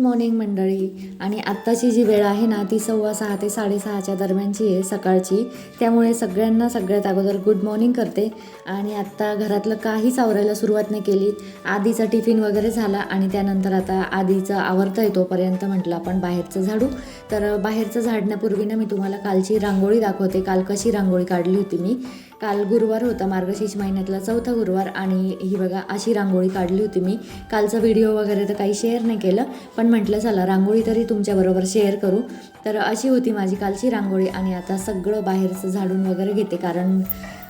Morning मंडळी. आणि आत्ताची जी वेळ आहे ना ती सव्वा सहा ते साडेसहाच्या दरम्यानची आहे सकाळची. त्यामुळे सगळ्यांना सगळ्यात अगोदर गुड मॉर्निंग करते. आणि आत्ता घरातलं काहीच आवरायला सुरुवात नाही केली. आधीचा टिफिन वगैरे झाला आणि त्यानंतर आता आधीचं आवरता येतोपर्यंत म्हटलं आपण बाहेरचं झाडू. तर बाहेरचं झाडण्यापूर्वी ना मी तुम्हाला कालची रांगोळी दाखवते. काल कशी रांगोळी काढली होती मी. काल गुरुवार होता मार्गशीर्ष महिन्यातला चौथा गुरुवार आणि ही बघा अशी रांगोळी काढली होती मी. कालचा व्हिडिओ वगैरे तर काही शेअर नाही केलं पण म्हटलं चला रांगोळी तरी तुमच्याबरोबर शेअर करू. तर अशी होती माझी कालची रांगोळी आणि आता सगळं बाहेरचं झाडून वगैरे घेते कारण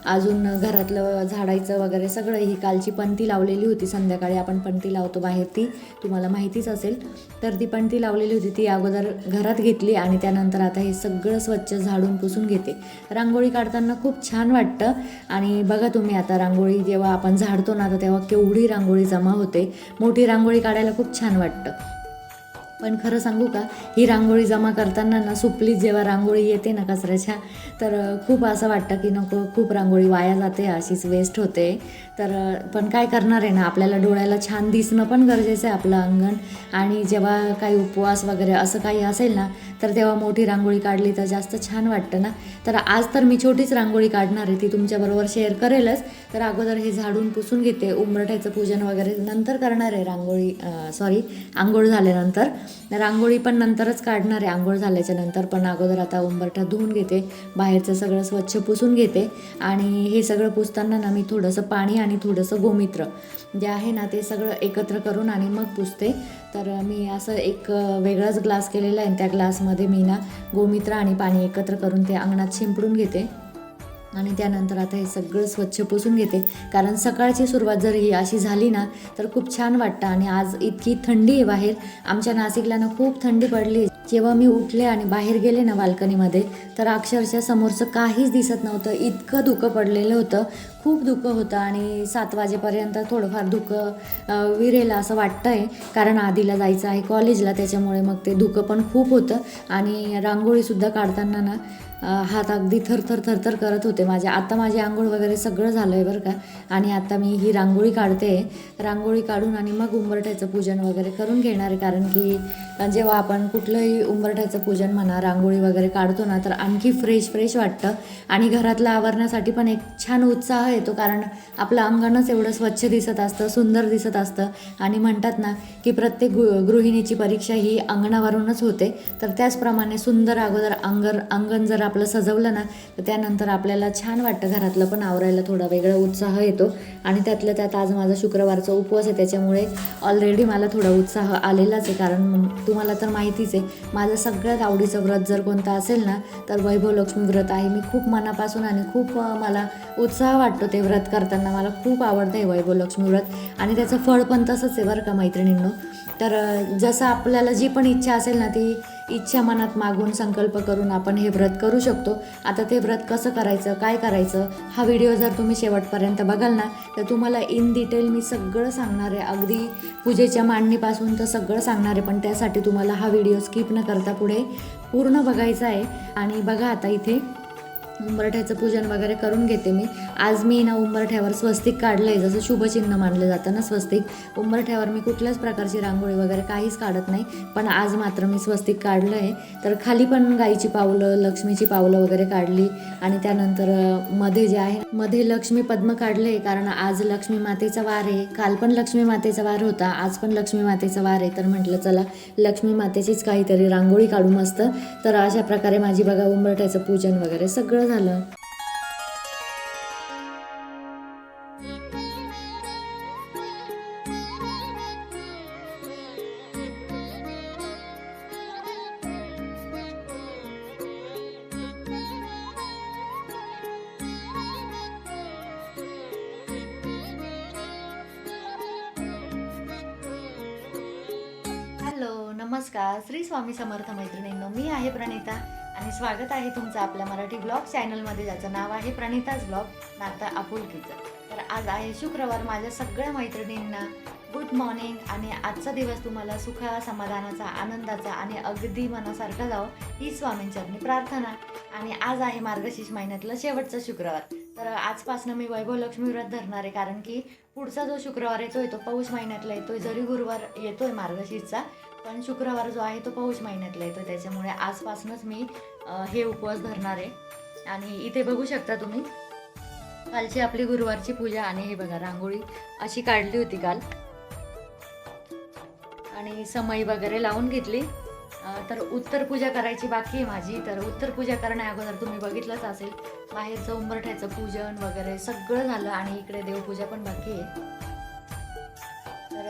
अजून घरातलं झाडायचं वगैरे सगळं ही कालची पणती लावलेली होती. संध्याकाळी आपण पणती लावतो बाहेर ती. तुम्हाला माहितीच असेल. तर ती पणती लावलेली होती. ती अगोदर घरात घेतली आणि त्यानंतर आता हे सगळं स्वच्छ झाडून पुसून घेते. रांगोळी काढताना खूप छान वाटतं. आणि बघा तुम्ही आता रांगोळी जेव्हा आपण झाडतो ना तर तेव्हा केवढी रांगोळी जमा होते. मोठी रांगोळी काढायला खूप छान वाटतं. पण खरं सांगू का ही रांगोळी जमा करताना ना सुपली जेव्हा रांगोळी येते ना कचऱ्याच्या तर खूप असं वाटतं की नको खूप रांगोळी वाया जाते अशीच वेस्ट होते. तर पण काय करणार आहे ना आपल्याला डोळ्याला छान दिसणं पण गरजेचं आहे आपलं अंगण. आणि जेव्हा काही उपवास वगैरे असं काही असेल ना तर तेव्हा मोठी रांगोळी काढली तर जास्त छान वाटतं ना. तर आज तर मी छोटीच रांगोळी काढणार आहे ती तुमच्याबरोबर शेअर करेलच. तर अगोदर हे झाडून पुसून घेते उंबरठ्याचं पूजन वगैरे नंतर करणार आहे रांगोळी सॉरी आंघोळ झाल्यानंतर. रांगोळी पण नंतरच काढणार आहे आंघोळ झाल्याच्यानंतर पण अगोदर आता उंबरठा धुवून घेते बाहेरचं सगळं स्वच्छ पुसून घेते. आणि हे सगळं पुसताना ना मी थोडंसं पाणी आणि थोडंसं गोमित्र जे आहे ना ते सगळं एकत्र करून आणि मग पुसते. तर मी असं एक वेगळाच ग्लास केलेला आहे आणि त्या ग्लासमध्ये मी ना गोमित्र आणि पाणी एकत्र करून ते अंगणात शिंपडून घेते. आणि त्यानंतर आता हे सगळं स्वच्छ पुसून घेते. कारण सकाळची सुरुवात जर ही अशी झाली ना तर खूप छान वाटतं. आणि आज इतकी थंडी आहे बाहेर. आमच्या नाशिकला ना खूप थंडी पडली जेव्हा मी उठले आणि बाहेर गेले ना बाल्कनीमध्ये तर अक्षरशः समोरचं काहीच दिसत नव्हतं. इतकं धुकं पडलेलं होतं. खूप धुकं होतं आणि सात वाजेपर्यंत थोडंफार धुकं अ, असं वाटतं आहे कारण आधीला जायचं आहे कॉलेजला त्याच्यामुळे मग ते धुकं पण खूप होतं. आणि रांगोळीसुद्धा काढताना ना हात अगदी थरथर थरथर करत होते. माझे आता माझी आंघोळ वगैरे सगळं झालं आहे बरं का. आणि आता मी ही रांगोळी काढते. रांगोळी काढून आणि मग उंबरठ्याचं पूजन वगैरे करून घेणार आहे. कारण की जेव्हा आपण कुठलंही उंबरठ्याचं पूजन म्हणा रांगोळी वगैरे काढतो ना तर आणखी फ्रेश फ्रेश वाटतं. आणि घरातलं आवरण्यासाठी पण एक छान उत्साह येतो. कारण आपलं अंगणच एवढं स्वच्छ दिसत असतं सुंदर दिसत असतं. आणि म्हणतात ना की प्रत्येक गृ गृहिणीची परीक्षा ही अंगणावरूनच होते. तर त्याचप्रमाणे सुंदर अगोदर अंगर अंगण जर आपलं सजवलं ना तर त्यानंतर आपल्याला छान वाटतं घरातलं पण आवरायला थोडा वेगळा उत्साह येतो. आणि त्यातलं त्यात आज माझा शुक्रवारचा उपवास आहे त्याच्यामुळे ऑलरेडी मला थोडा उत्साह आलेलाच आहे. कारण तुम्हाला तर माहितीच आहे माझं सगळ्यात आवडीचं व्रत जर कोणतं असेल ना तर वैभव लक्ष्मी व्रत आहे. मी खूप मनापासून आणि खूप मला उत्साह वाटतो ते व्रत करताना. मला खूप आवडतं आहे वैभव लक्ष्मी व्रत. आणि त्याचं फळ पण तसंच आहे बरं का मैत्रिणींनो. तर जसं आपल्याला जी पण इच्छा असेल ना ती इच्छा मनात मागून संकल्प करून आपण हे व्रत करू शकतो. आता ते व्रत कसं करायचं काय करायचं हा व्हिडिओ जर तुम्ही शेवटपर्यंत बघाल ना तर तुम्हाला इन डिटेल मी सगळं सांगणार आहे. अगदी पूजेच्या मांडणीपासून तर सगळं सांगणार आहे पण त्यासाठी तुम्हाला हा व्हिडिओ स्किप न करता पुढे पूर्ण बघायचा आहे. आणि बघा आता इथे उंबरठ्याचं पूजन वगैरे करून घेते मी. आज मी ना उंबरठ्यावर स्वस्तिक काढलं आहे जसं शुभचिन्ह मानलं जातं ना स्वस्तिक. उंबरठ्यावर मी कुठल्याच प्रकारची रांगोळी वगैरे काहीच काढत नाही. पण आज मात्र मी स्वस्तिक काढलं आहे तर खाली पण गाईची पावलं लक्ष्मीची पावलं वगैरे काढली. आणि त्यानंतरमध्ये जे आहे मध्ये लक्ष्मी पद्म काढलं आहे कारण आज लक्ष्मी मातेचा वार आहे. काल पण लक्ष्मी मातेचा वार होता. आज पण लक्ष्मी मातेचा वार आहे. तर म्हटलं चला लक्ष्मी मातेचीच काहीतरी रांगोळी काढू मस्त. तर अशा प्रकारे माझी बघा उंबरठ्याचं पूजन वगैरे सगळं झालं. हॅलो नमस्कार. श्री स्वामी समर्थ मैत्रिणींनो मी आहे प्रणिता. आणि स्वागत आहे तुमचं आपल्या मराठी ब्लॉग चॅनलमध्ये ज्याचं नाव आहे प्रणिताज ब्लॉग नाता आपुलकीचं. तर आज आहे शुक्रवार माझ्या सगळ्या मैत्रिणींना गुड मॉर्निंग आणि आजचा दिवस तुम्हाला सुख समाधानाचा आनंदाचा आणि अगदी मनासारखा जावं ही स्वामींचरणी प्रार्थना. आणि आज आहे मार्गशीर्ष महिन्यातलं शेवटचं शुक्रवार. तर आजपासून मी वैभव लक्ष्मी व्रत धरणार आहे कारण की पुढचा जो शुक्रवार येतोय तो पौष महिन्यातला येतोय जरी गुरुवार येतोय मार्गशीर्षचा पण शुक्रवार जो आहे तो पौष महिन्यातला येतो. त्याच्यामुळे आजपासूनच मी हे उपवास धरणार आहे. आणि इथे बघू शकता तुम्ही कालची आपली गुरुवारची पूजा आणि हे बघा रांगोळी अशी काढली होती काल. आणि समई वगैरे लावून घेतली. तर उत्तर पूजा करायची बाकी आहे माझी. तर उत्तर पूजा करण्या अगोदर तुम्ही बघितलंच असेल. बाहेरचं उंबरठ्याचं पूजन वगैरे सगळं झालं आणि इकडे देवपूजा पण बाकी आहे.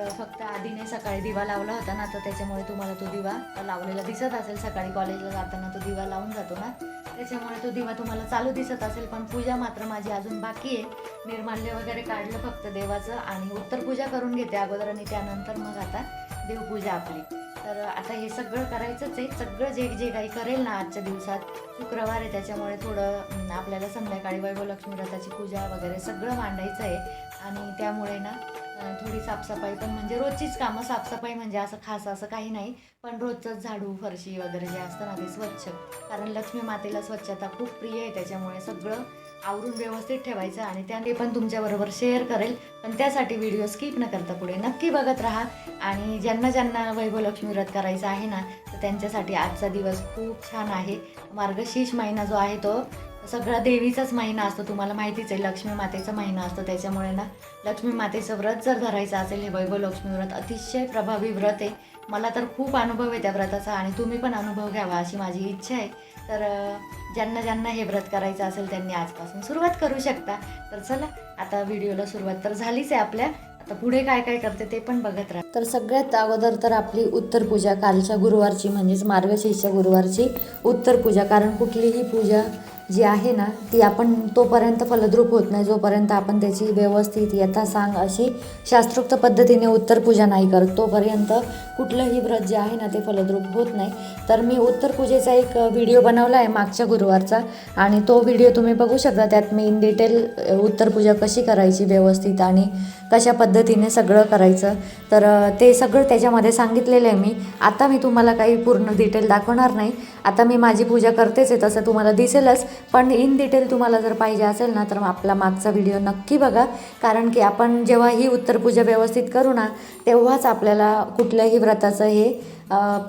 फक्त आधीने सकाळी दिवा लावला होता ना तर त्याच्यामुळे तुम्हाला तो दिवा लावलेला दिसत असेल. सकाळी कॉलेजला जाताना तो दिवा लावून जातो ना. त्याच्यामुळे तो दिवा तुम्हाला चालू दिसत असेल पण पूजा मात्र माझी अजून बाकी आहे. निर्माल्य वगैरे काढलं फक्त देवाचं आणि उत्तर पूजा करून घेते अगोदर आणि त्यानंतर मग आता देवपूजा आपली. तर आता हे सगळं करायचंच आहे. सगळं जे जे काही करेल ना आजच्या दिवसात शुक्रवार आहे त्याच्यामुळे थोडं आपल्याला संध्याकाळी वैभव लक्ष्मी व्रताची पूजा वगैरे सगळं मांडायचं आहे. आणि त्यामुळे ना थोडी साफसफाई पण म्हणजे रोजचीच कामं साफसफाई म्हणजे असं खास असं काही नाही पण रोजचंच झाडू फरशी वगैरे जे असतं ना ते स्वच्छ. कारण लक्ष्मी मातेला स्वच्छता खूप प्रिय आहे त्याच्यामुळे सगळं आवरून व्यवस्थित ठेवायचं आणि त्याने पण तुमच्याबरोबर शेअर करेल. पण त्यासाठी व्हिडिओ स्किप न करता पुढे नक्की बघत राहा. आणि ज्यांना ज्यांना वैभवलक्ष्मी व्रत करायचं आहे ना तर त्यांच्यासाठी आजचा दिवस खूप छान आहे. मार्गशीर्ष महिना जो आहे तो सगळा देवीचाच महिना असतो. तुम्हाला माहितीच आहे लक्ष्मी मातेचा महिना असतो. त्याच्यामुळे ना लक्ष्मी मातेचं व्रत जर धरायचं असेल हे वैभव लक्ष्मी व्रत अतिशय प्रभावी व्रत आहे. मला तर खूप अनुभव आहे त्या व्रताचा आणि तुम्ही पण अनुभव घ्यावा अशी माझी इच्छा आहे. तर ज्यांना ज्यांना हे व्रत करायचं असेल त्यांनी आजपासून सुरुवात करू शकता. तर चला आता व्हिडिओला सुरुवात तर झालीच आहे आपल्या. आता पुढे काय काय करते ते पण बघत राहा. तर सगळ्यात अगोदर तर आपली उत्तर पूजा कालच्या गुरुवारची म्हणजेच मार्गशीर्षच्या गुरुवारची उत्तर पूजा. कारण कुठलीही पूजा जी आहे ना ती आपण तोपर्यंत फलद्रूप होत नाही जोपर्यंत आपण त्याची व्यवस्थित यथा सांग अशी शास्त्रोक्त पद्धतीने उत्तर पूजा नाही करत तोपर्यंत कुठलंही व्रत जे आहे ना ते फलद्रूप होत नाही. तर मी उत्तर पूजेचा एक व्हिडिओ बनवला आहे मागच्या गुरुवारचा आणि तो व्हिडिओ तुम्ही बघू शकता. त्यात मी इन डिटेल उत्तर पूजा कशी करायची व्यवस्थित आणि कशा पद्धतीने सगळं करायचं. तर ते सगळं त्याच्यामध्ये सांगितलेलं आहे मी. आता मी तुम्हाला काही पूर्ण डिटेल दाखवणार नाही. आता मी माझी पूजा करतेच आहे तसं तुम्हाला दिसेलच. पण इन डिटेल तुम्हाला जर पाहिजे असेल ना तर आपला मागचा व्हिडिओ नक्की बघा. कारण की आपण जेव्हा ही उत्तर पूजा व्यवस्थित करू ना तेव्हाच आपल्याला कुठल्याही व्रताचं हे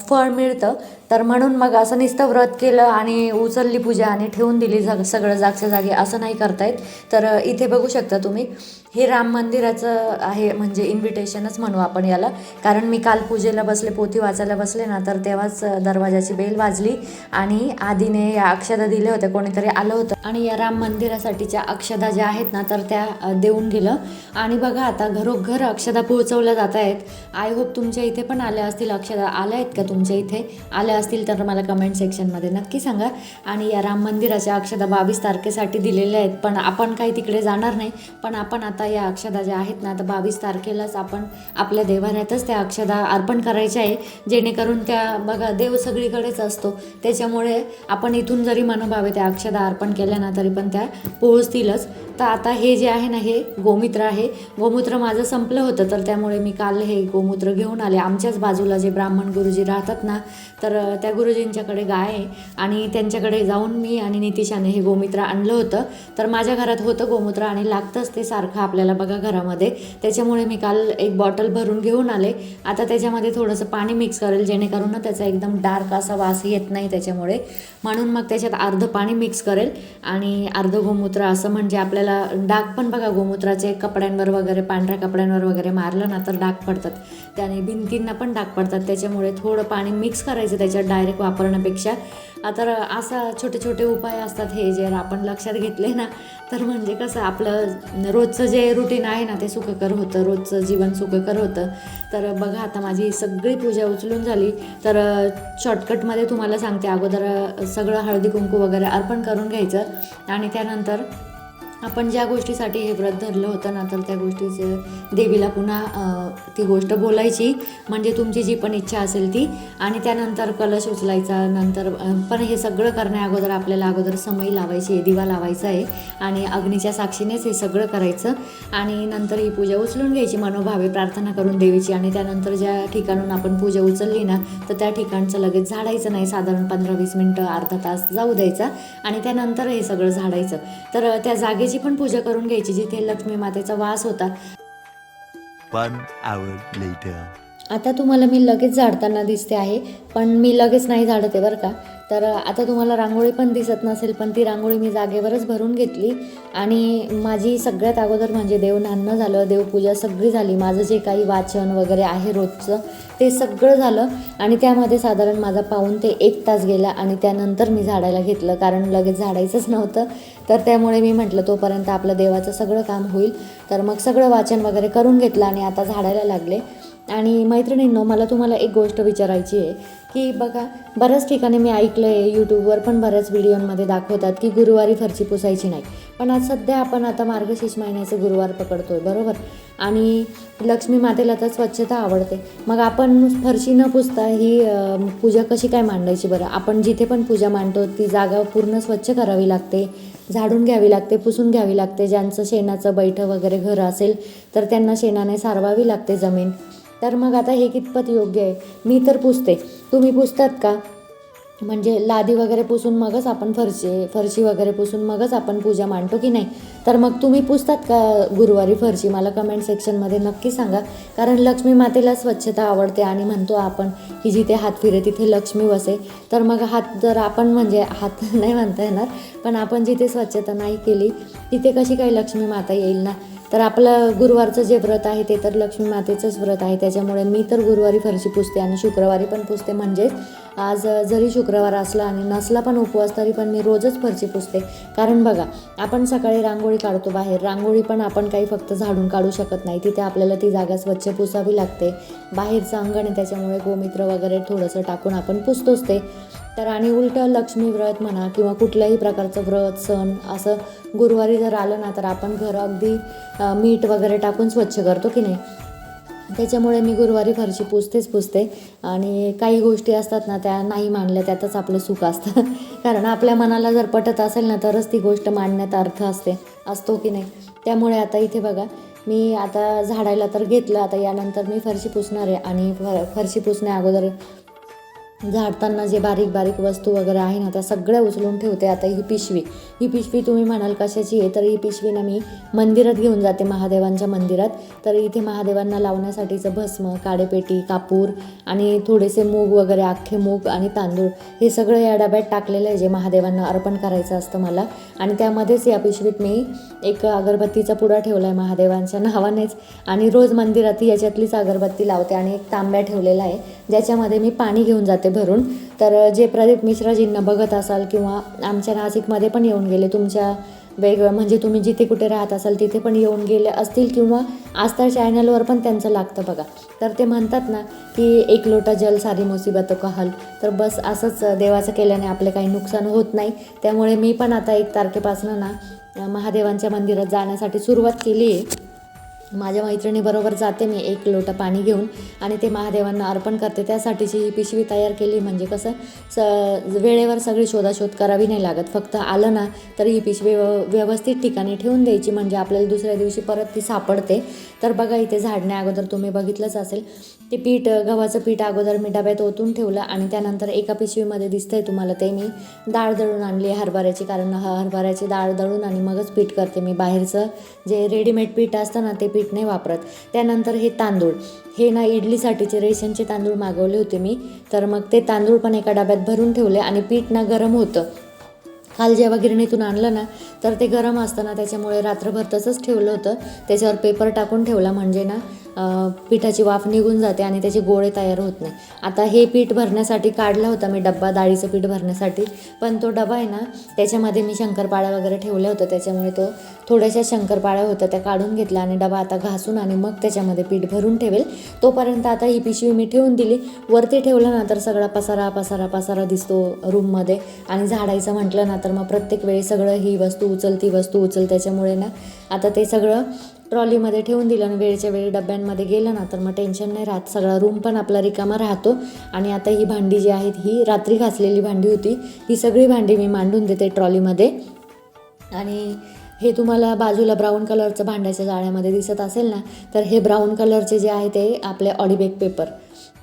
फळ मिळतं. तर म्हणून मग असं नुसतं व्रत केलं आणि उचलली पूजा आणि ठेवून दिली जग सगळं जागच्या जागी असं नाही करतायत तर इथे बघू शकता तुम्ही. हे राम मंदिराचं आहे म्हणजे इन्व्हिटेशनच म्हणू आपण याला. कारण मी काल पूजेला बसले पोथी वाचायला बसले ना तर तेव्हाच दरवाजाची बेल वाजली आणि आधीने या अक्षदा दिल्या होत्या कोणीतरी आलं होतं. आणि या राम मंदिरासाठीच्या अक्षदा ज्या आहेत ना तर त्या देऊन दिलं. आणि बघा आता घरोघर अक्षदा पोहोचवल्या जात आहेत. आय होप तुमच्या इथे पण आल्या असतील अक्षदा. आल्या आहेत का तुमच्या इथे? आल्या असतील तर मला कमेंट सेक्शनमध्ये नक्की सांगा. आणि या राम मंदिराच्या अक्षदा बावीस तारखेसाठी दिलेल्या आहेत. पण आपण काही तिकडे जाणार नाही. पण आपण आता आता या अक्षदा ज्या आहेत ना तर बावीस तारखेलाच आपण आपल्या देवाऱ्यातच त्या अक्षदा अर्पण करायच्या आहे जेणेकरून त्या बघा देव सगळीकडेच असतो. त्याच्यामुळे आपण इथून जरी मनोभावे त्या अक्षदा अर्पण केल्या ना तरी पण त्या पोहोचतीलच. तर आता हे जे आहे ना हे गोमित्र आहे. गोमूत्र माझं संपलं होतं तर त्यामुळे मी काल हे गोमूत्र घेऊन आले. आमच्याच बाजूला जे ब्राह्मण गुरुजी राहतात ना तर त्या गुरुजींच्याकडे गाय आहे. आणि त्यांच्याकडे जाऊन मी आणि नितिशाने हे गोमित्र आणलं होतं. तर माझ्या घरात होतं गोमूत्र आणि लागतंच ते सारखं आपल्याला बघा घरामध्ये. त्याच्यामुळे मी काल एक बॉटल भरून घेऊन आले. आता त्याच्यामध्ये थोडंसं पाणी मिक्स करेल जेणेकरून ना त्याचा एकदम डार्क असा वास येत नाही त्याच्यामुळे. म्हणून मग त्याच्यात अर्धं पाणी मिक्स करेल. आणि अर्ध गोमूत्र असं म्हणजे आपल्याला डाग पण बघा गोमूत्राचे कपड्यांवर वगैरे पांढऱ्या कपड्यांवर वगैरे मारलं ना तर डाग पडतात. त्याने भिंतींना पण डाग पडतात. त्याच्यामुळे थोडं पाणी मिक्स करायचं त्याच्यात डायरेक्ट वापरण्यापेक्षा. आता असा छोटे छोटे उपाय असतात हे जर आपण लक्षात घेतले ना तर म्हणजे कसं आपलं रोजचं जे रुटीन आहे ना ते सुखकर होतं. रोजचं जीवन सुखकर होतं. तर बघा आता माझी सगळी पूजा उचलून झाली. तर शॉर्टकटमध्ये तुम्हाला सांगते. अगोदर सगळं हळदी कुंकू वगैरे अर्पण करून घ्यायचं. आणि त्यानंतर आपण ज्या गोष्टीसाठी हे व्रत धरलं होतं ना तर त्या गोष्टीचं देवीला पुन्हा ती गोष्ट बोलायची. म्हणजे तुमची जी पण इच्छा असेल ती. आणि त्यानंतर कलश उचलायचा नंतर पण हे सगळं करण्या अगोदर आपल्याला अगोदर समय लावायची आहे दिवा लावायचा आहे. आणि अग्नीच्या साक्षीनेच हे सगळं करायचं. आणि नंतर ही पूजा उचलून घ्यायची मनोभावे प्रार्थना करून देवीची. आणि त्यानंतर ज्या ठिकाणून आपण पूजा उचलली ना तर त्या ठिकाणचं लगेच झाडायचं नाही. साधारण पंधरा वीस मिनटं अर्धा तास जाऊ द्यायचा. आणि त्यानंतर हे सगळं झाडायचं. तर त्या जागेची पण पूजा करून घ्यायची जिथे लक्ष्मी मातेचा वास होता. आता तुम्हाला मी लगेच झाडताना दिसते आहे पण मी लगेच नाही झाडते बरं का तर आता तुम्हाला रांगोळी पण दिसत नसेल पण ती रांगोळी मी जागेवरच भरून घेतली. आणि माझी सगळ्यात अगोदर म्हणजे देव झालं देवपूजा सगळी झाली. माझं जे काही वाचन वगैरे आहे रोजचं ते सगळं झालं. आणि त्यामध्ये साधारण माझा पाहून ते एक तास गेला आणि त्यानंतर मी झाडायला घेतलं कारण लगेच झाडायचंच नव्हतं. तर त्यामुळे मी म्हटलं तोपर्यंत आपलं देवाचं सगळं काम होईल. तर मग सगळं वाचन वगैरे करून घेतलं आणि आता झाडायला लागले. आणि मैत्रिणींनो मला तुम्हाला एक गोष्ट विचारायची आहे की बघा बऱ्याच ठिकाणी मी ऐकलं आहे यूट्यूबवर पण बऱ्याच व्हिडिओमध्ये दाखवतात की गुरुवारी फरची पुसायची नाही. पण आज सध्या आपण आता मार्गशीर्ष महिन्याचे गुरुवार पकडतो आहे बरोबर? आणि लक्ष्मी मातेला तर स्वच्छता आवडते. मग आपण फरशी न पुसता ही पूजा कशी काय मांडायची बरं? आपण जिथे पण पूजा मांडतो ती जागा पूर्ण स्वच्छ करावी लागते झाडून घ्यावी लागते पुसून घ्यावी लागते. ज्यांचं शेणाचं बैठं वगैरे घर असेल तर त्यांना शेणाने सारवावी लागते जमीन. तर मग आता हे कितपत योग्य आहे? मी तर पुसते. तुम्ही पुसतात का? म्हणजे लादी वगैरे पुसून मगच आपण फरशी फरशी वगैरे पुसून मगच आपण पूजा मांडतो की नाही? तर मग तुम्ही पुसतात का गुरुवारी फरशी? मला कमेंट सेक्शनमध्ये नक्की सांगा. कारण लक्ष्मी मातेला स्वच्छता आवडते आणि म्हणतो आपण की जिथे हात फिरे तिथे लक्ष्मी वसे. तर मग हात जर आपण म्हणजे हात नाही म्हणता येणार पण आपण जिथे स्वच्छता नाही केली तिथे कशी काही लक्ष्मी माता येईल ना? तर आपलं गुरुवारचं जे व्रत आहे ते तर लक्ष्मी मातेचंच व्रत आहे. त्याच्यामुळे मी तर गुरुवारी फरशी पुसते आणि शुक्रवारी पण पुसते. म्हणजेच आज जरी शुक्रवार असला आणि नसला पण उपवास तरी पण मी रोजच फरशी पुसते. कारण बघा आपण सकाळी रांगोळी काढतो बाहेर. रांगोळी पण आपण काही फक्त झाडून काढू शकत नाही. तिथे आपल्याला ती जागा स्वच्छ पुसावी लागते. बाहेरचं अंगण आहे त्याच्यामुळे गोमित्र वगैरे थोडंसं टाकून आपण पुसतोच ते. तर आणि उलटं लक्ष्मी व्रत म्हणा किंवा कुठल्याही प्रकारचं व्रत सण असं गुरुवारी जर आलं ना तर आपण घर अगदी मीठ वगैरे टाकून स्वच्छ करतो की नाही? त्याच्यामुळे मी गुरुवारी फरशी पुसतेच पुसते. आणि काही गोष्टी असतात ना त्या नाही मांडल्या त्यातच आपलं सुख असतं. कारण आपल्या मनाला जर पटत असेल ना तरच ती गोष्ट मांडण्यात अर्थ असते असतो की नाही? त्यामुळे आता इथे बघा मी आता झाडायला तर घेतलं आता यानंतर मी फरशी पुसणार आहे. आणि फर फरशी पुसण्या अगोदर झाडताना जे बारीक बारीक वस्तू वगैरे आहे ना त्या सगळ्या उचलून ठेवते. आता ही पिशवी. ही पिशवी तुम्ही म्हणाल कशाची आहे तर ही पिशवी ना मी मंदिरात घेऊन जाते महादेवांच्या मंदिरात. तर इथे महादेवांना लावण्यासाठीचं भस्म काडेपेटी कापूर आणि थोडेसे मूग वगैरे अख्खे मूग आणि तांदूळ हे सगळं या डब्यात टाकलेलं आहे जे महादेवांना अर्पण करायचं असतं मला. आणि त्यामध्येच या पिशवीत मी एक अगरबत्तीचा पुडा ठेवला आहे महादेवांच्या नावानेच आणि रोज मंदिरात याच्यातलीच अगरबत्ती लावते आणि एक तांब्या ठेवलेला आहे ज्याच्यामध्ये मी पाणी घेऊन जाते. धरून तर जे प्रदीप मिश्राजींना बघत असाल किंवा आमच्या नाशिकमध्ये पण येऊन गेले तुमच्या वेगळं म्हणजे तुम्ही जिथे कुठे राहत असाल तिथे पण येऊन गेले असतील किंवा आस्था चॅनलवर पण त्यांचं लागतं बघा. तर ते म्हणतात ना की एक लोटा जल सारी मुसीबत कहल. तर बस असंच देवाचं केल्याने आपले काही नुकसान होत नाही. त्यामुळे मी पण आता एक तारखेपासून ना महादेवांच्या मंदिरात जाण्यासाठी सुरुवात केली आहे माझ्या मैत्रिणीबरोबर जाते मी एक लोटा पाणी घेऊन आणि ते महादेवांना अर्पण करते. त्यासाठीची ही पिशवी तयार केली म्हणजे कसं स वेळेवर सगळी शोधाशोध करावी नाही लागत. फक्त आलं ना तर ही पिशवी व्यव- व्यवस्थित ठिकाणी ठेवून द्यायची म्हणजे आपल्याला दुसऱ्या दिवशी परत ती सापडते. तर बघा इथे झाडण्या अगोदर तुम्ही बघितलंच असेल. ते पीठ गव्हाचं पीठ अगोदर मी डब्यात ओतून ठेवलं आणि त्यानंतर एका पिशवीमध्ये दिसतंय तुम्हाला ते मी डाळ दळून आणली हरभऱ्याची कारण ह- हरभऱ्याची डाळ दळून आणि मगच पीठ करते मी. बाहेरचं जे रेडीमेड पीठ असतं ना ते पीठ नाही वापरत. त्यानंतर हे तांदूळ. हे ना इडलीसाठीचे रेशनचे तांदूळ मागवले होते मी. तर मग ते तांदूळ पण एका डब्यात भरून ठेवले आणि पीठ ना गरम होतं. काल जेव्हा गिरणीतून आणलं ना तर ते गरम असतं ना त्याच्यामुळे रात्रभर तसंच ठेवलं होतं. त्याच्यावर पेपर टाकून ठेवला म्हणजे ना पिठाची वाफ निघून जाते आणि त्याचे गोळे तयार होत नाही. आता हे पीठ भरण्यासाठी काढला होता मी डब्बा डाळीचं पीठ भरण्यासाठी. पण तो डबा आहे ना त्याच्यामध्ये मी शंकरपाळ्या वगैरे ठेवल्या होत्या. त्याच्यामुळे तो थोड्याशा शंकरपाळ्या होत्या त्या काढून घेतल्या आणि डबा आता घासून आणि मग त्याच्यामध्ये पीठ भरून ठेवेल. तोपर्यंत आता ही पिशवी मी ठेवून दिली. वरती ठेवलं ना तर सगळा पसारा पसारा पसारा दिसतो रूममध्ये. आणि झाडायचं म्हटलं ना तर मग प्रत्येक वेळी सगळं ही वस्तू उचल ती वस्तू उचल. त्याच्यामुळे ना आता ते सगळं ट्रॉलीमध्ये ठेवून दिलं आणि वेळच्या वेळी डब्यांमध्ये गेलं ना तर मग टेन्शन नाही राहत. सगळा रूम पण आपला रिकामा राहतो. आणि आता ही भांडी जी आहेत ही रात्री घासलेली भांडी होती. ही सगळी भांडी मी मांडून देते ट्रॉलीमध्ये. आणि हे तुम्हाला बाजूला ब्राऊन कलरचं भांड्याच्या जाळ्यामध्ये दिसत असेल ना तर हे ब्राऊन कलरचे जे आहे ते आपले ऑडिबेक पेपर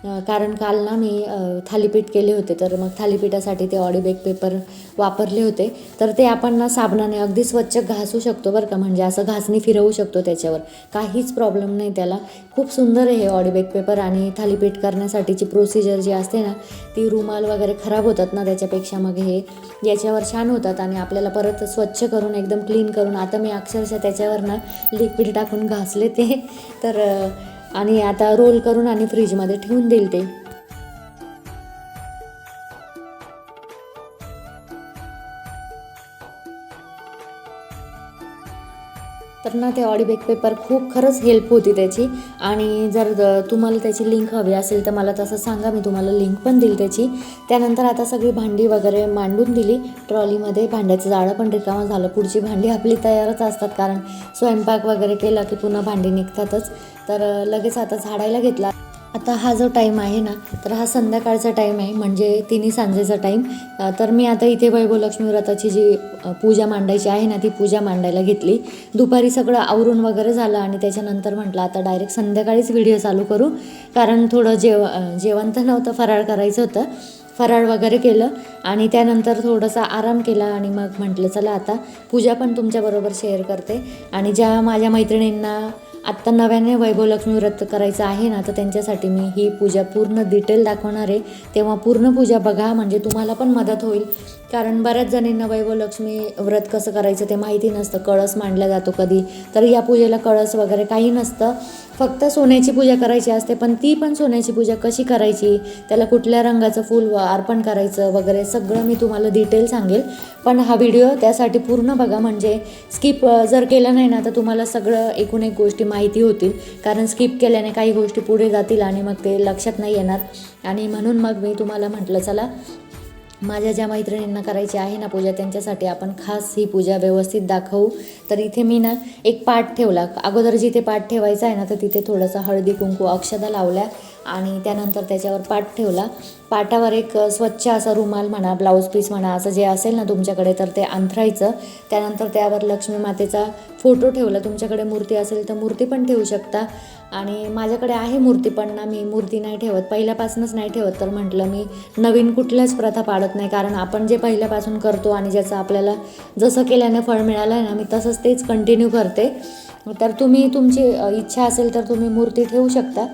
कारण काल ना मी थालीपीठ केले होते तर मग थालीपीठासाठी ते ऑडीबेक पेपर वापरले होते. तर ते आपण ना साबणाने अगदी स्वच्छ घासू शकतो बरं का म्हणजे असं घासणी फिरवू शकतो त्याच्यावर. काहीच प्रॉब्लेम नाही त्याला. खूप सुंदर आहे हे पेपर आणि थालीपीठ करण्यासाठीची प्रोसिजर जी असते ना ती रुमाल वगैरे खराब होतात ना त्याच्यापेक्षा मग हे याच्यावर छान होतात आणि आपल्याला परत स्वच्छ करून एकदम क्लीन करून आता मी अक्षरशः त्याच्यावर ना लिक्विड टाकून घासले ते. तर आणि आता रोल करून आणि फ्रीजमध्ये ठेवून देईल ते. तर ना ते ऑडीबेक पेपर खूप खरंच हेल्प होती त्याची. आणि जर तुम्हाला त्याची लिंक हवी असेल तर मला तसं सांगा मी तुम्हाला लिंक पण देईल त्याची. त्यानंतर आता सगळी भांडी वगैरे मांडून दिली. ट्रॉलीमध्ये भांड्याचं जाळं पण रिकामं झालं. पुढची भांडी आपली तयारच असतात कारण स्वयंपाक वगैरे केला की पुन्हा भांडी निघतातच. तर लगेच आता झाडायला घेतला. आता हा जो टाईम आहे ना तर हा संध्याकाळचा टाईम आहे म्हणजे तिन्ही सांजेचा टाईम तर मी आता इथे वैभवलक्ष्मी व्रताची जी पूजा मांडायची आहे ना ती पूजा मांडायला घेतली. दुपारी सगळं आवरून वगैरे झालं आणि त्याच्यानंतर म्हटलं आता डायरेक्ट संध्याकाळीच व्हिडिओ चालू करू. कारण थोडं जेव जेवण तर नव्हतं फराळ करायचं होतं. फराळ वगैरे केलं आणि त्यानंतर थोडासा आराम केला आणि मग म्हटलं चला आता पूजा पण तुमच्याबरोबर शेअर करते. आणि ज्या माझ्या मैत्रिणींना आत्ता नव्याने वैभवलक्ष्मी व्रत करायचं आहे ना तर त्यांच्यासाठी मी ही पूजा पूर्ण डिटेल दाखवणार आहे. तेव्हा पूर्ण पूजा बघा म्हणजे तुम्हाला पण मदत होईल. कारण बऱ्याच जणींना वैभवलक्ष्मी व्रत कसं करायचं ते माहिती नसतं. कळस मांडला जातो कधी. तर या पूजेला कळस वगैरे काही नसतं. फक्त सोन्याची पूजा करायची असते पण ती पण सोन्याची पूजा कशी करायची? त्याला कुठल्या रंगाचं फूल व- अर्पण करायचं वगैरे सगळं मी तुम्हाला डिटेल सांगेल. पण हा व्हिडिओ त्यासाठी पूर्ण बघा. म्हणजे स्किप जर केलं नाही ना तर तुम्हाला सगळं एकूण एक गोष्टी माहिती होतील. कारण स्किप केल्याने काही गोष्टी पुढे जातील आणि मग ते लक्षात नाही येणार. आणि म्हणून मग मी तुम्हाला म्हटलं चला माझ्या ज्या मैत्रिणींना करायची आहे ना पूजा त्यांच्यासाठी आपण खास ही पूजा व्यवस्थित दाखवू. तर इथे मी ना एक पाठ ठेवला. अगोदर जिथे पाठ ठेवायचा आहे ना तर तिथे थोडंसं हळदी कुंकू अक्षदा लावल्या. आणि त्यानंतर त्याच्यावर पाठ ठेवला. पाटावर एक स्वच्छ असा रुमाल म्हणा ब्लाऊज पीस म्हणा असं जे असेल ना तुमच्याकडे तर ते अंथरायचं. त्यानंतर त्यावर लक्ष्मी मातेचा फोटो ठेवला. तुमच्याकडे मूर्ती असेल तर मूर्ती पण ठेवू शकता. आणि माझ्याकडे आहे मूर्ती पण ना मी मूर्ती नाही ठेवत. पहिल्यापासूनच नाही ठेवत तर म्हटलं मी नवीन कुठल्याच प्रथा पाडत नाही. कारण आपण जे पहिल्यापासून करतो आणि ज्याचं आपल्याला जसं केल्याने फळ मिळालं आहे ना मी तसंच तेच कंटिन्यू करते. तर तुम्ही तुमची इच्छा असेल तर तुम्ही मूर्ती ठेवू शकता.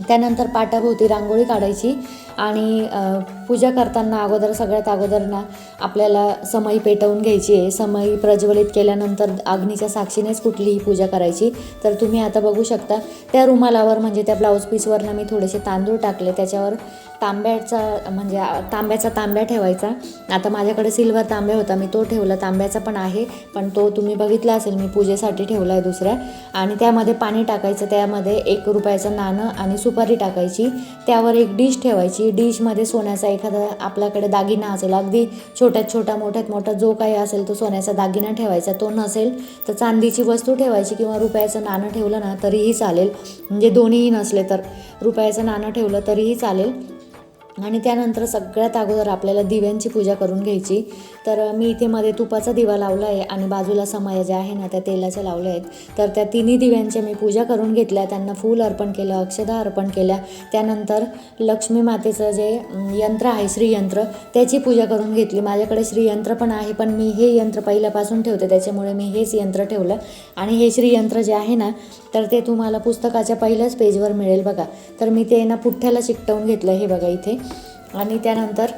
त्यानंतर पाटाभोवती रांगोळी काढायची आणि पूजा करताना अगोदर सगळ्यात अगोदर ना आपल्याला समई पेटवून घ्यायची आहे. समई प्रज्वलित केल्यानंतर अग्नीच्या साक्षीनेच कुठलीही पूजा करायची. तर तुम्ही आता बघू शकता त्या रुमालावर म्हणजे त्या ब्लाऊज पीसवर ना मी थोडेसे तांदूळ टाकले त्याच्यावर तांब्याचा म्हणजे तांब्याचा तांब्या ठेवायचा. आता माझ्याकडे सिल्वर तांब्या होता मी तो ठेवला. तांब्याचा पण आहे पण तो तुम्ही बघितला असेल मी पूजेसाठी ठेवला आहे दुसऱ्या. आणि त्यामध्ये पाणी टाकायचं त्यामध्ये एक रुपयाचं नाणं आणि सुपारी टाकायची. त्यावर एक डिश ठेवायची. डिशमध्ये सोन्याचा एखादा आपल्याकडे दागिना असेल अगदी छोट्यात छोटा मोठ्यात मोठा जो काही असेल तो सोन्याचा दागिना ठेवायचा. तो नसेल तर चांदीची वस्तू ठेवायची किंवा रुपयाचं नाणं ठेवलं ना तरीही चालेल. म्हणजे दोन्हीही नसले तर रुपयाचं नाणं ठेवलं तरीही चालेल. आणि त्यानंतर सगळ्यात अगोदर आपल्याला दिव्यांची पूजा करून घ्यायची. तर मी इथे मध्ये तुपाचा दिवा लावला आहे आणि बाजूला समाया ज्या आहे ना त्या तेलाच्या लावल्या आहेत. तर त्या तिन्ही दिव्यांच्या मी पूजा करून घेतल्या. त्यांना फूल अर्पण केलं अक्षदा अर्पण केल्या. त्यानंतर लक्ष्मी मातेचं जे यंत्र आहे श्रीयंत्र त्याची पूजा करून घेतली. माझ्याकडे श्रीयंत्र पण आहे पण मी हे यंत्र पहिल्यापासून ठेवते. त्याच्यामुळे मी हेच यंत्र ठेवलं. आणि हे श्रीयंत्र जे आहे ना तर ते तुम्हाला पुस्तकाच्या पहिल्याच पेजवर मिळेल बघा. तर मी ते ना पुठ्ठ्याला चिकटवून घेतलं हे बघा इथे. आणि त्यानंतर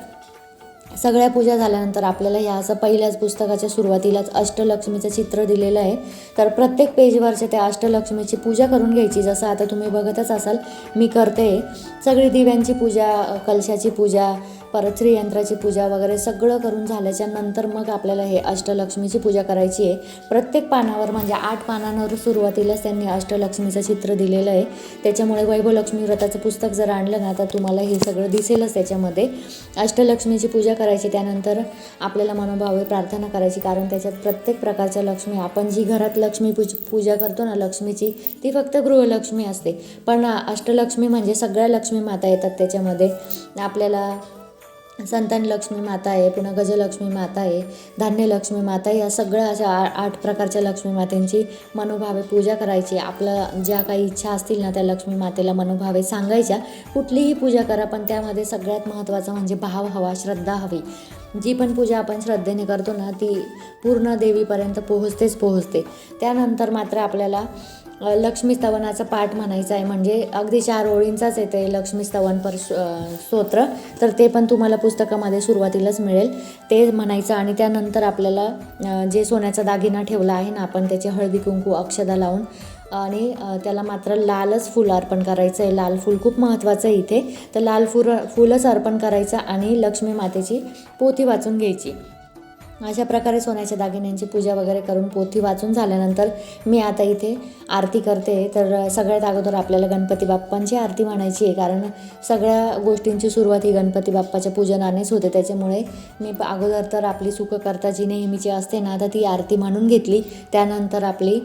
सगळ्या पूजा झाल्यानंतर आपल्याला ह्या असं पहिल्याच पुस्तकाच्या सुरुवातीलाच अष्टलक्ष्मीचं चित्र दिलेलं आहे. तर प्रत्येक पेजवरच्या त्या अष्टलक्ष्मीची पूजा करून घ्यायची. जसं आता तुम्ही बघतच असाल मी करते. सगळी दिव्यांची पूजा कलशाची पूजा परत श्रीयंत्राची पूजा वगैरे सगळं करून झाल्याच्यानंतर मग आपल्याला हे अष्टलक्ष्मीची पूजा करायची आहे. प्रत्येक पानावर म्हणजे आठ पानांवर सुरुवातीलाच त्यांनी अष्टलक्ष्मीचं चित्र दिलेलं आहे. त्याच्यामुळे वैभवलक्ष्मी व्रताचं पुस्तक जर आणलं ना तर तुम्हाला हे सगळं दिसेलच त्याच्यामध्ये. अष्टलक्ष्मीची पूजा करायची त्यानंतर आपल्याला मनोभावे प्रार्थना करायची कारण त्याच्यात प्रत्येक प्रकारच्या लक्ष्मी आपण जी घरात लक्ष्मी पूज पूजा करतो ना लक्ष्मीची ती फक्त गृहलक्ष्मी असते. पण अष्टलक्ष्मी म्हणजे सगळ्या लक्ष्मी माता येतात त्याच्यामध्ये. आपल्याला संतान लक्ष्मी माता आहे पुन्हा गजलक्ष्मी माता आहे धान्यलक्ष्मी माता या सगळ्या अशा आ आठ प्रकारच्या लक्ष्मी मातेंची मनोभावे पूजा करायची. आपलं ज्या काही इच्छा असतील ना त्या लक्ष्मी मातेला मनोभावे सांगायच्या. कुठलीही पूजा करा पण त्यामध्ये सगळ्यात महत्त्वाचं म्हणजे भाव हवा श्रद्धा हवी. जी पण पूजा आपण श्रद्धेने करतो ना ती पूर्ण देवीपर्यंत पोहोचतेच पोहोचते. त्यानंतर मात्र आपल्याला लक्ष्मी स्तवनाचा पाठ म्हणायचा आहे. म्हणजे अगदी चार ओळींचाच येते लक्ष्मी स्तवन पर स्तोत्र. तर ते पण तुम्हाला पुस्तकामध्ये सुरुवातीलाच मिळेल. ते म्हणायचं आणि त्यानंतर आपल्याला जे सोन्याचा दागिना ठेवला आहे ना आपण त्याचे हळदी कुंकू अक्षदा लावून आणि त्याला मात्र लालच फुल अर्पण करायचं आहे लाल फूल खूप महत्त्वाचं आहे इथे. तर लाल फुल फुलच अर्पण करायचं आणि लक्ष्मी मातेची पोथी वाचून घ्यायची. अशा प्रकारे सोन्याच्या दागिन्यांची पूजा वगैरे करून पोथी वाचून झाल्यानंतर मी आता इथे आरती करते. तर सगळ्यात अगोदर आपल्याला गणपती बाप्पांची आरती म्हणायची आहे. कारण सगळ्या गोष्टींची सुरुवात ही गणपती बाप्पाच्या पूजनानेच होते. त्याच्यामुळे मी अगोदर तर आपली सुखकर्ता जी नेहमीची असते ना तर ती आरती म्हणून घेतली. त्यानंतर आपली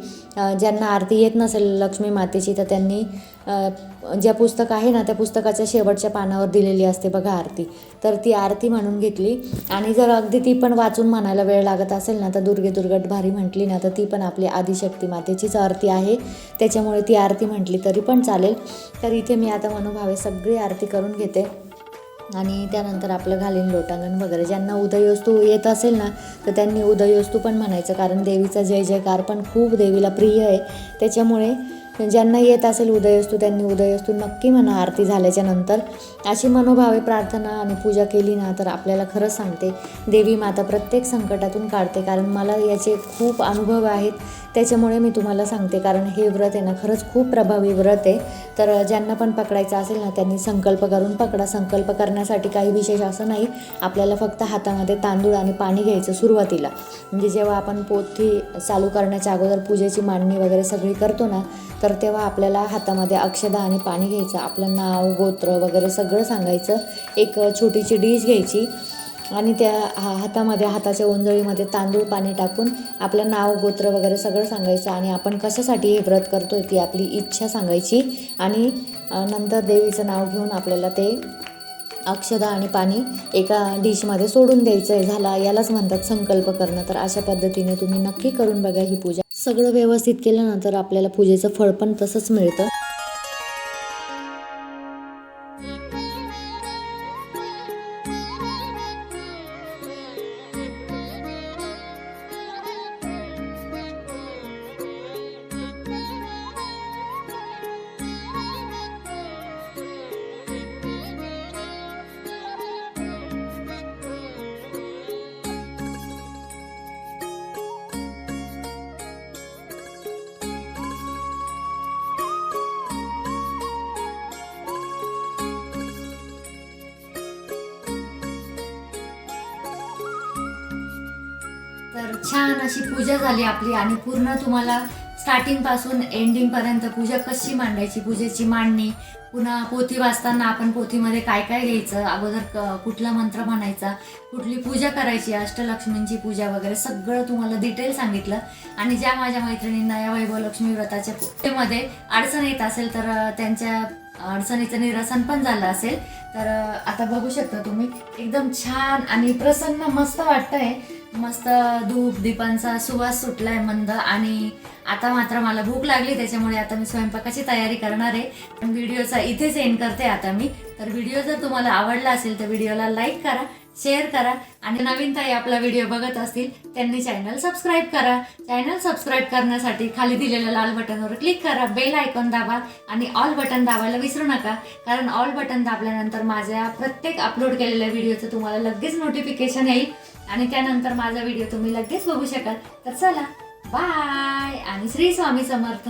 ज्यांना आरती येत नसेल लक्ष्मी मातेची तर त्यांनी ज्या पुस्तक आहे ना त्या पुस्तकाच्या शेवटच्या पानावर दिलेली असते बघा आरती. तर ती आरती म्हणून घेतली. आणि जर अगदी ती पण वाचून म्हणायला वेळ लागत असेल ना तर दुर्गे दुर्गट भारी म्हटली ना तर ती पण आपली आदिशक्ती मातेचीच आरती आहे. त्याच्यामुळे ती आरती म्हटली तरी पण चालेल. तर इथे मी आता मनोभावे सगळी आरती करून घेते. आणि त्यानंतर आपलं घालीन लोटांगण वगैरे. ज्यांना उदयवस्तू येत असेल ना तर त्यांनी उदयवस्तू पण म्हणायचं कारण देवीचा जय जयकार पण खूप देवीला प्रिय आहे. त्याच्यामुळे ज्यांना येत असेल उदयस्तू त्यांनी उदयस्तू नक्की म्हणा आरती झाल्याच्यानंतर अशी मनोभावे प्रार्थना आणि पूजा केली ना तर आपल्याला खरंच सांगते देवी माता प्रत्येक संकटातून काढते. कारण मला याचे खूप अनुभव आहेत. त्याच्यामुळे मी तुम्हाला सांगते कारण हे व्रत आहे ना खरंच खूप प्रभावी व्रत आहे. तर ज्यांना पण पकडायचं असेल ना त्यांनी संकल्प करून पकडा. संकल्प करण्यासाठी काही विशेष असं नाही आपल्याला फक्त हातामध्ये तांदूळ आणि पाणी घ्यायचं सुरुवातीला. म्हणजे जेव्हा आपण पोथी चालू करण्याच्या अगोदर पूजेची मांडणी वगैरे सगळी करतो ना तर तेव्हा आपल्याला हातामध्ये अक्षदा आणि पाणी घ्यायचं. आपलं नाव गोत्र वगैरे सगळं सांगायचं. एक छोटीशी डिश घ्यायची. आणि त्या हा हातामध्ये हाताच्या ओंजळीमध्ये तांदूळ पाणी टाकून आपलं नाव गोत्र वगैरे सगळं सांगायचं आणि आपण कशासाठी हे व्रत करतो ती आपली इच्छा सांगायची. आणि नंतर देवीचं नाव घेऊन आपल्याला ते अक्षदा आणि पाणी एका डिशमध्ये सोडून द्यायचं आहे झाला यालाच म्हणतात संकल्प करणं. तर अशा पद्धतीने तुम्ही नक्की करून बघा ही पूजा. सगळं व्यवस्थित केल्यानंतर आपल्याला पूजेचं फळ पण तसंच मिळतं. छान अशी पूजा झाली आपली आणि पूर्ण तुम्हाला स्टार्टिंगपासून एंडिंग पर्यंत पूजा कशी मांडायची पूजेची मांडणी पुन्हा पोथी वाचताना आपण पोथीमध्ये काय काय घ्यायचं अगोदर कुठला मंत्र म्हणायचा कुठली पूजा करायची अष्टलक्ष्मींची पूजा वगैरे सगळं तुम्हाला डिटेल सांगितलं. आणि ज्या माझ्या मैत्रिणींना या वैभव लक्ष्मी व्रताच्या पूजेमध्ये अडचण येत असेल तर त्यांच्या अडचणीचं निरसन पण झालं असेल. तर आता बघू शकता तुम्ही एकदम छान आणि प्रसन्न मस्त वाटतंय. मस्त धूप दीपांचा सुवास सुटलाय मंद आणि आता मात्र मला भूक लागली त्याच्यामुळे आता मी स्वयंपाकाची तयारी करणार आहे. पण व्हिडिओचा इथेच एंड करते आता मी. तर व्हिडिओ जर तुम्हाला आवडला असेल तर व्हिडिओला लाईक करा. शेअर करा आणि नवीन ताई आपला व्हिडिओ बघत असतील त्यांनी चॅनल सबस्क्राईब करा. चॅनल सबस्क्राईब करण्यासाठी खाली दिलेल्या लाल बटनवर क्लिक करा बेल आयकॉन दाबा आणि ऑल बटन दाबायला विसरू नका. कारण ऑल बटन दाबल्यानंतर माझ्या प्रत्येक अपलोड केलेल्या व्हिडिओचं तुम्हाला लगेच नोटिफिकेशन येईल आणि त्यानंतर माझा व्हिडिओ तुम्ही लगेच बघू शकाल. तर चला बाय आणि श्री स्वामी समर्थ.